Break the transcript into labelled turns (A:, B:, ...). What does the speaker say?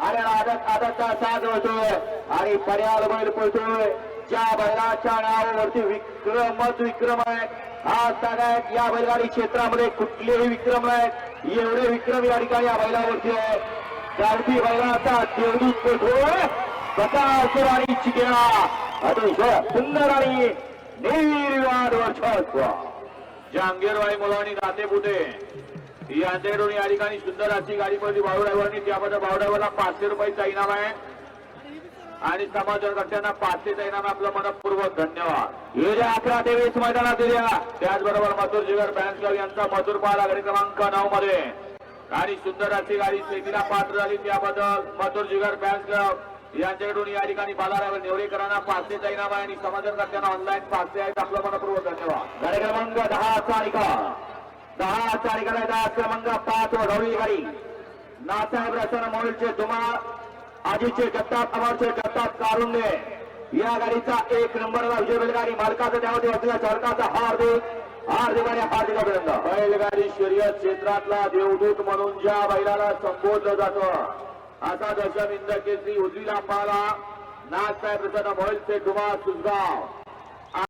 A: आणि आदत आदतचा साथ होतोय. आणि पर्याल बैल पळतोय. ज्या बैलाच्या नावावरती विक्रमच विक्रम आहेत आज सगळ्यात या बैलगाडी क्षेत्रामध्ये कुठलेही विक्रम नाहीत. एवढे विक्रम या ठिकाणी या बैलावरती आहे. गावठी बैलाचा देवदूत पळतोय बकासूर आणि चिकेळा अतिशय सुंदर आणि निर्वाद वर्षत्व
B: जहांगीरबाई मुलांनी नाते पुते यांच्याकडून या ठिकाणी सुंदर अशी गाडी पडली भाऊ त्यामध्ये त्याबद्दल पाचशे रुपयाचा इनाम आहे. आणि समाजकर्त्यांना पाचशेचा इनाम आपलं मनपूर्वक धन्यवाद.
A: येत्या अकरा ते वीस मैदानात दिल्या.
B: त्याचबरोबर मथुर जिगर बँक क्लब यांचा मथुर पाला गाडी क्रमांक नऊ मध्ये. आणि सुंदर अशी गाडी शेतीला पात्र झाली. त्याबद्दल मथुर जिगर बँक क्लब यांच्याकडून या ठिकाणी बाजारावर निवडेकरांना पाचशेचा इनाम आहे. आणि समाजकर्त्यांना ऑनलाईन पाचशे आहेत. आपलं मनपूर्वक धन्यवाद.
A: गाडी क्रमांक दहा तारिका दहा तारिकाला दहा क्रमांक पाच व गौरी गाडी. नासाहेब रसन मोहिलचे धुमाळ आजीचे जगताप अमरचे जगताप कारुंडे या गाडीचा एक नंबरला विजय बैलगाडी मालकाचा त्यामध्ये असलेल्या चालकाचा हार्दिक हार्दिक आणि हार्दिक अभिनंदन.
B: बैलगाडी शर्यत क्षेत्रातला देवदूत म्हणून ज्या बैलाला संबोधलं जातं असा दशम इंद केसरी उजवीला पाला नागसाहेब प्रसन्न मोहिलचे डुमा सुसगाव